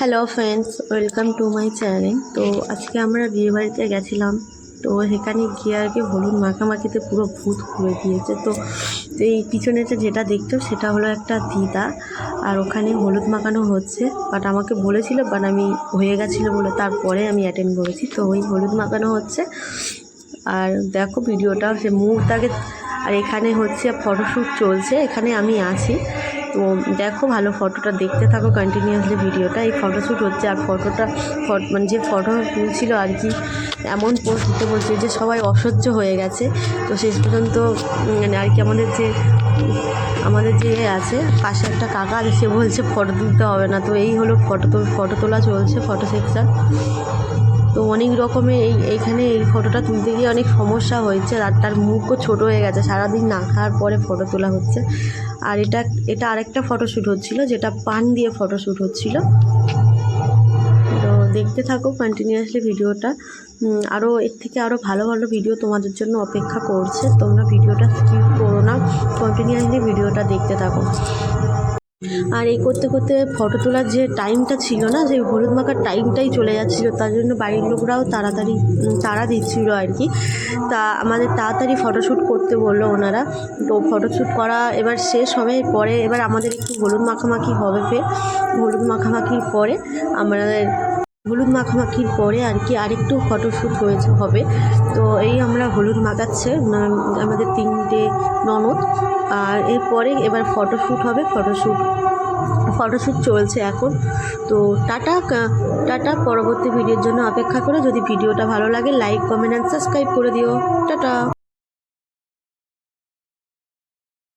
Hello friends welcome to my channel তো আজকে আমরা বিয়েবাড়িতে গেছিলাম। তো সেখানে গিয়ে আর কি হলুদ মাখামাখিতে পুরো ভূত ঘুরে দিয়েছে। তো এই পিছনেতে যেটা দেখছ, সেটা হলো একটা দিদা। আর ওখানে হলুদ মাখানো হচ্ছে। বাট আমাকে বলেছিল, বাট আমি হয়ে গেছিল বলে তারপরে আমি অ্যাটেন্ড করেছি। তো ওই হলুদ মাখানো হচ্ছে। আর দেখো ভিডিওটা, সে মুহূর্তাকে আর এখানে হচ্ছে ফটোশ্যুট চলছে। এখানে আমি আছি। তো দেখো ভালো ফটোটা দেখতে থাকো কন্টিনিউয়াসলি ভিডিওটা। এই ফটোশ্যুট হচ্ছে আর ফটোটা মানে যে ফটো তুলছিল আর কি, এমন পোস্ট দিতে বলছে যে সবাই অসহ্য হয়ে গেছে। তো শেষ পর্যন্ত মানে আর কি আমাদের যে আমাদের যে এ আছে, পাশে একটা কাকা আছে সে বলছে ফটো তুলতে হবে না। তো এই হলো ফটো ফটো তোলা চলছে ফটো সেকশন তো অনেক রকমের এই, এইখানে এই ফটোটা তুলতে গিয়ে অনেক সমস্যা হয়েছে। আর তার মুখও ছোটো হয়ে গেছে। সারাদিন না খাওয়ার পরে ফটো তোলা হচ্ছে। আর এটা এটা আরেকটা ফটোশ্যুট হচ্ছিল, যেটা পান দিয়ে ফটোশ্যুট হচ্ছিল। তো দেখতে থাকো কন্টিনিউয়াসলি ভিডিওটা। আরও এর থেকে আরও ভালো ভালো ভিডিও তোমাদের জন্য অপেক্ষা করছে। তোমরা ভিডিওটা স্কিপ করো না। কন্টিনিউয়াসলি ভিডিওটা দেখতে থাকো। আর এই করতে করতে ফটো তোলার যে টাইমটা ছিল না, যে হলুদ মাখার টাইমটাই চলে যাচ্ছিল, তার জন্য বাড়ির লোকরাও তাড়াতাড়ি তাড়া দিচ্ছিল আর কি। তা আমাদের তাড়াতাড়ি ফটোশ্যুট করতে বলল ওনারা। তো ফটোশ্যুট করা এবার শেষ হবে, পরে এবার আমাদের একটু হলুদ মাখামাখি হবে ফের। হলুদ মাখামাখির পরে আমাদের হলুদ মাখামাখির পরে আর কি আরেকটু ফটোশ্যুট হয়েছে, হবে। তো এই আমরা হলুদ মাখাচ্ছে আমাদের তিনটে ননদ। আর এরপরে এবার ফটোশ্যুট হবে, ফটোশ্যুট ফটোশ্যুট চলছে এখন। তো টাটা টাটা, পরবর্তী ভিডিওর জন্য অপেক্ষা করে। যদি ভিডিওটা ভালো লাগে, লাইক, কমেন্ট অ্যান্ড সাবস্ক্রাইব করে দিও। টাটা।